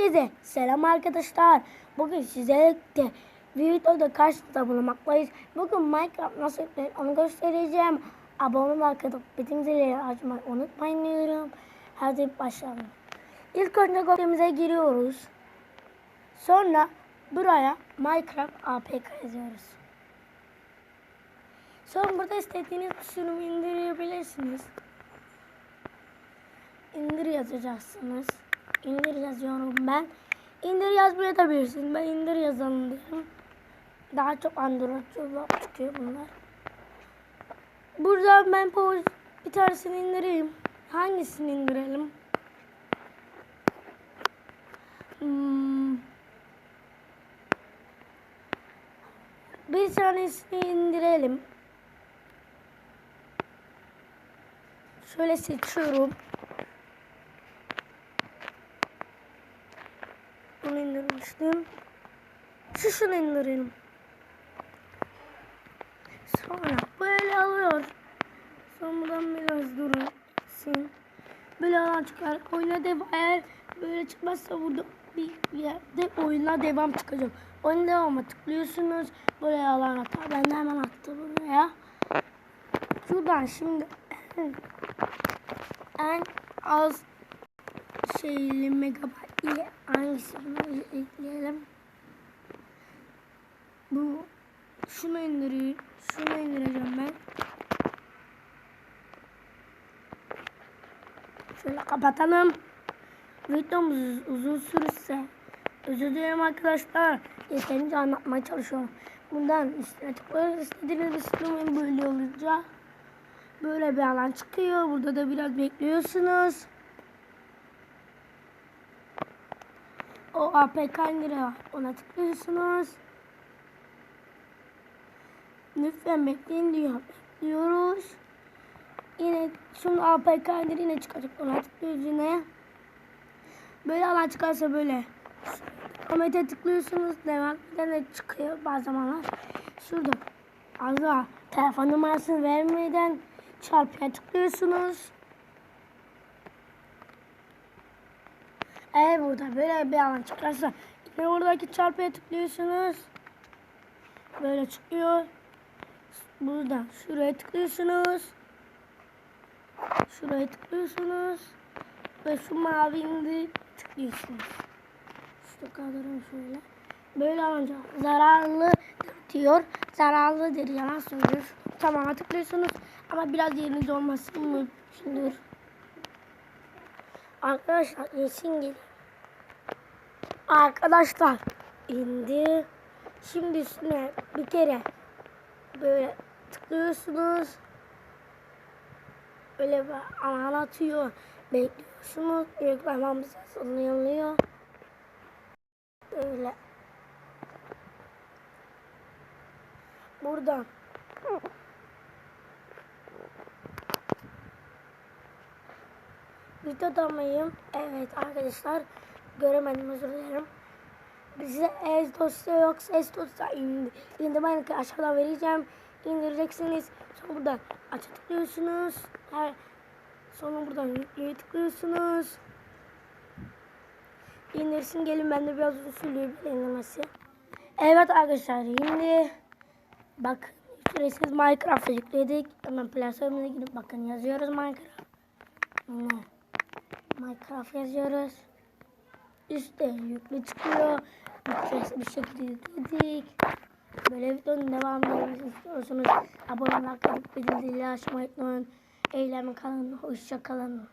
Herkese selam arkadaşlar. Bugün size de videoda karşınızda bulunmaktayız. Bugün Minecraft nasıl yapılır onu göstereceğim. Abone olmayı, bütün zilleri açmayı unutmayın diyorum. Hadi başlayalım. İlk önce Google'imize giriyoruz. Sonra buraya Minecraft APK yazıyoruz. Sonra burada istediğiniz sürümü indirebilirsiniz. İndir yazacaksınız. İndir yazıyorum ben. İndir yazmayabilirsiniz. Ben indir yazalım diyorum. Daha çok Android çıkıyor bunlar. Buradan ben poz bir tanesini indireyim. Hangisini indirelim? Hmm. Bir tanesini indirelim. Şöyle seçiyorum. Şu şunu indirelim. Sonra böyle alıyor. Sonra buradan biraz durursun. Böyle alan çıkar. Oyuna devam. Eğer böyle çıkmazsa burada bir yerde oyuna devam çıkacak. Oyuna devama tıklıyorsunuz. Böyle alan atar. Ben de hemen attım buraya. Şuradan şimdi en az şeyli megabayt ile hangisini ekleyelim? Bu şunu indireyim. Şunu indireceğim ben. Şöyle kapatalım. Videomuz uzun sürürse özür dilerim arkadaşlar. Yeterince anlatmaya çalışıyorum. Bundan üstüne tıklıyoruz. İstediğiniz sürümün böyle olacak. Böyle bir alan çıkıyor. Burada da biraz bekliyorsunuz. O APK indire. Ona tıklıyorsunuz. Lütfen bekleyin diyor. Bekliyoruz. Yine şimdi APK indir yine çıkacak. Ona tıklıyoruz yine. Böyle alan çıkarsa böyle. Komete tıklıyorsunuz. Devam de çıkıyor bazı zamanlar. Şurada. Az daha telefon numarasını vermeden çarpıya tıklıyorsunuz. Eğer burada böyle bir alan çıkarsa yine buradaki çarpıya tıklıyorsunuz. Böyle çıkıyor. Burada şuraya tıklıyorsunuz. Şuraya tıklıyorsunuz. Ve şu mavi indi tıklıyorsunuz. Şu kaldırın şöyle. Böyle alınca zararlı diyor. Zararlıdır yalan söylüyor. Tamam tıklıyorsunuz. Ama biraz yeriniz olmasın mı? Şimdi Arkadaşlar yesin gel. Arkadaşlar indi. Şimdi üstüne bir kere böyle tıklıyorsunuz. Böyle bir alan atıyor. Bekliyorsunuz. Reklamamız hazırlanıyor. Böyle. Buradan. Videoda mıyım? Evet arkadaşlar. Göremedim özür dilerim. Bize ez dosya yoksa ez dosya indi. İndirmeyin ki aşağıda vereceğim. İndireceksiniz. Sonra buradan aç tıklıyorsunuz. Her, sonra buradan yükleye tıklıyorsunuz. İndirsin gelin ben de biraz uzun sürüyor indirmesi. Evet arkadaşlar şimdi bak süresiz Minecraft yükledik. Hemen platformuna gidip bakın yazıyoruz Minecraft. Ne? Minecraft yazıyoruz. Üstte yüklü çıkıyor. Ücretsiz bir şekilde yükledik. Böyle videonun devamını istiyorsanız abone olmayı, bildirimleri açmayı unutmayın. Eğlenme kalın, hoşça kalın.